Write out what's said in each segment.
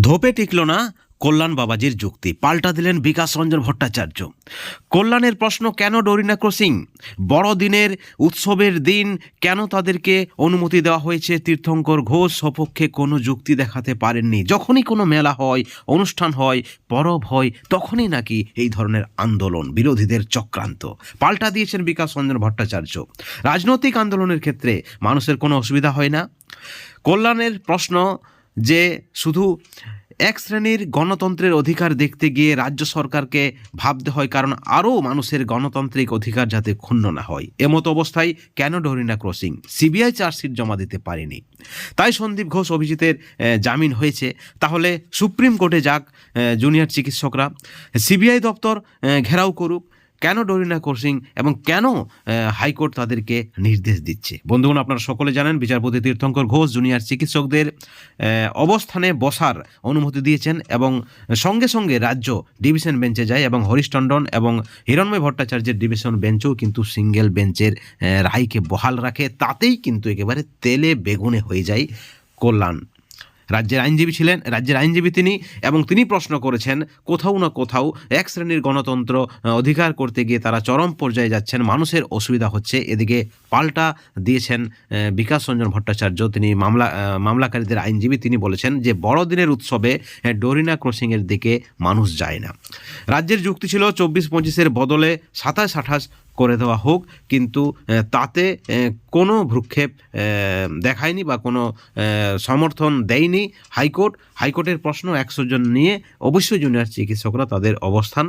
ধোপে tickle না কল্যাণ বাবাজির যুক্তি। পাল্টা দিলেন বিকাশ রঞ্জন ভট্টাচার্য। কল্যাণের প্রশ্ন, কেন ডোরিনা ক্রসিং? বড়দিনের উৎসবের দিন, কেন তাদেরকে অনুমতি দেওয়া হয়েছে? তীর্থঙ্কর ঘোষ সপক্ষে কোনো যুক্তি দেখাতে পারেননি। যখনই কোনো মেলা হয়, অনুষ্ঠান হয়, পরব হয়, তখনই নাকি এই ধরনের আন্দোলন, বিরোধীদের চক্রান্ত। পাল্টা দিয়েছেন বিকাশ রঞ্জন ভট্টাচার্য। রাজনৈতিক আন্দোলনের ক্ষেত্রে মানুষের কোনো অসুবিধা হয় না। কল্যাণের প্রশ্ন যে শুধু এক শ্রেণির গণতন্ত্রের অধিকার দেখতে গিয়ে রাজ্য সরকারকে ভাবতে হয়, কারণ আরও মানুষের গণতান্ত্রিক অধিকার যাতে ক্ষুণ্ণ না হয়। এমতো অবস্থায় কেন ডরিনা ক্রসিং? সিবিআই চার্জশিট জমা দিতে পারেনি। তাই সন্দীপ ঘোষ অভিজিতের জামিন হয়েছে। তাহলে সুপ্রিম কোর্টে যাক জুনিয়র চিকিৎসকরা। সিবিআই দপ্তর ঘেরাও করুক। কেন ডরিনা কোর্সিং এবং কেন হাইকোর্ট তাদেরকে নির্দেশ দিচ্ছে? বন্ধুগণ, আপনারা সকলে জানেন, বিচারপতি তীর্থঙ্কর ঘোষ জুনিয়র চিকিৎসকদের অবস্থানে বসার অনুমতি দিয়েছেন এবং সঙ্গে সঙ্গে রাজ্য ডিভিশন বেঞ্চে যায় এবং হরিশ টন্ডন এবং হিরণময় ভট্টাচার্যের ডিভিশন বেঞ্চও কিন্তু সিঙ্গেল বেঞ্চের রায়কে বহাল রাখে। তাতেই কিন্তু একেবারে তেলে বেগুনে হয়ে যায় কল্যাণ। রাজ্যের আইনজীবী ছিলেন, রাজ্যের আইনজীবী তিনি এবং তিনি প্রশ্ন করেছেন, কোথাও না কোথাও এক শ্রেণির গণতন্ত্র অধিকার করতে গিয়ে তারা চরম পর্যায়ে যাচ্ছেন, মানুষের অসুবিধা হচ্ছে, এদিকে পাল্টা দিয়েছেন বিকাশ রঞ্জন ভট্টাচার্য। তিনি মামলা মামলাকারীদের আইনজীবী তিনি বলেছেন যে, বড়দিনের উৎসবে ডোরিনা ক্রসিংয়ের দিকে মানুষ যায় না। রাজ্যের যুক্তি ছিল, চব্বিশ পঁচিশের বদলে সাতাশ আঠাশ করে দেওয়া হোক, কিন্তু তাতে কোনো ভ্রুক্ষেপ দেখায়নি বা কোনো সমর্থন দেয়নি হাইকোর্ট। হাইকোর্টের প্রশ্ন একশো জন নিয়ে অবশ্যই জুনিয়র চিকিৎসকরা তাদের অবস্থান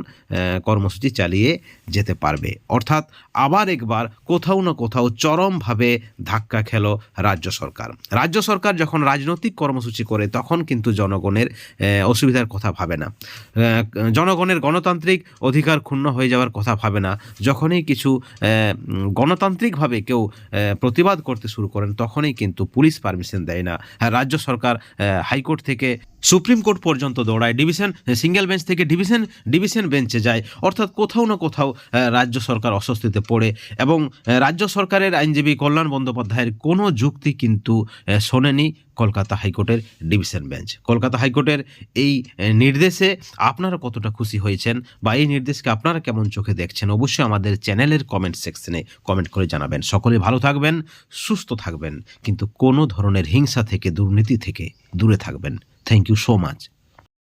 কর্মসূচি চালিয়ে যেতে পারবে। অর্থাৎ আবার একবার কোথাও না কোথাও চরমভাবে ধাক্কা খেল রাজ্য সরকার। রাজ্য সরকার যখন রাজনৈতিক কর্মসূচি করে, তখন কিন্তু জনগণের অসুবিধার কথা ভাবে না। জনগণের গণতান্ত্রিক অধিকার ক্ষুণ্ণ হয়ে যাওয়ার কথা ভাবে না। যখনই কিছু উম, গণতান্ত্রিকভাবে কেউ প্রতিবাদ করতে শুরু করেন তখনই কিন্তু পুলিশ পারমিশন দেয় না। হ্যাঁ, রাজ্য সরকার হাইকোর্ট থেকে সুপ্রিম কোর্ট পর্যন্ত দৌড়ায়। ডিভিশন সিঙ্গেল বেঞ্চ থেকে ডিভিশন ডিভিশন বেঞ্চে যায়। অর্থাৎ কোথাও না কোথাও রাজ্য সরকার অস্বস্তিতে পড়ে এবং রাজ্য সরকারের আইনজীবী কল্যাণ বন্দ্যোপাধ্যায়ের কোনো যুক্তি কিন্তু শোনেনি কলকাতা হাইকোর্টের ডিভিশন বেঞ্চ। কলকাতা হাইকোর্টের এই নির্দেশে আপনারা কতটা খুশি হয়েছেন বা এই নির্দেশকে আপনারা কেমন চোখে দেখছেন অবশ্যই আমাদের চ্যানেলের কমেন্ট সেকশনে কমেন্ট করে জানাবেন। সকলে ভালো থাকবেন, সুস্থ থাকবেন, কিন্তু কোনো ধরনের হিংসা থেকে, দুর্নীতি থেকে দূরে থাকবেন। Thank you so much.